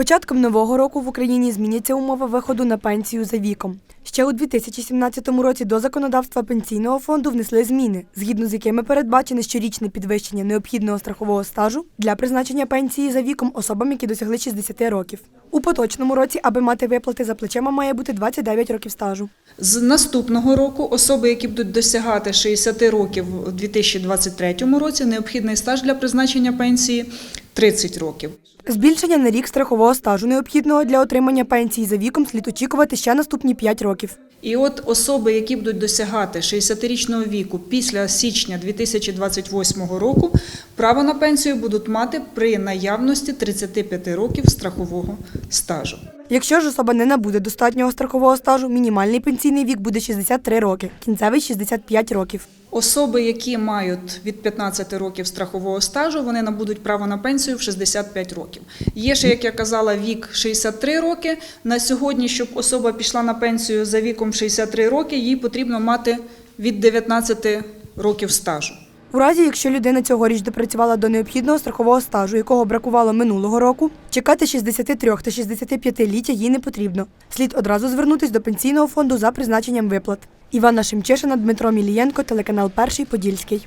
Початком нового року в Україні зміняться умови виходу на пенсію за віком. Ще у 2017 році до законодавства пенсійного фонду внесли зміни, згідно з якими передбачене щорічне підвищення необхідного страхового стажу для призначення пенсії за віком особам, які досягли 60 років. У поточному році, аби мати виплати за плечима, має бути 29 років стажу. З наступного року особи, які будуть досягати 60 років у 2023 році, необхідний стаж для призначення пенсії 30 років. Збільшення на рік страхового стажу необхідного для отримання пенсії за віком слід очікувати ще наступні 5 років. І от особи, які будуть досягати 60-річного віку після січня 2028 року, право на пенсію будуть мати при наявності 35 років страхового стажу. Якщо ж особа не набуде достатнього страхового стажу, мінімальний пенсійний вік буде 63 роки, кінцевий 65 років. Особи, які мають від 15 років страхового стажу, вони набудуть право на пенсію в 65 років. Є ще, як я казала, вік 63 роки. На сьогодні, щоб особа пішла на пенсію за віком 63 роки, їй потрібно мати від 19 років стажу. У разі, якщо людина цьогоріч допрацювала до необхідного страхового стажу, якого бракувало минулого року, чекати 63 та 65 ліття їй не потрібно. Слід одразу звернутись до пенсійного фонду за призначенням виплат. Івана Шемчишина, Дмитро Мілієнко, телеканал Перший Подільський.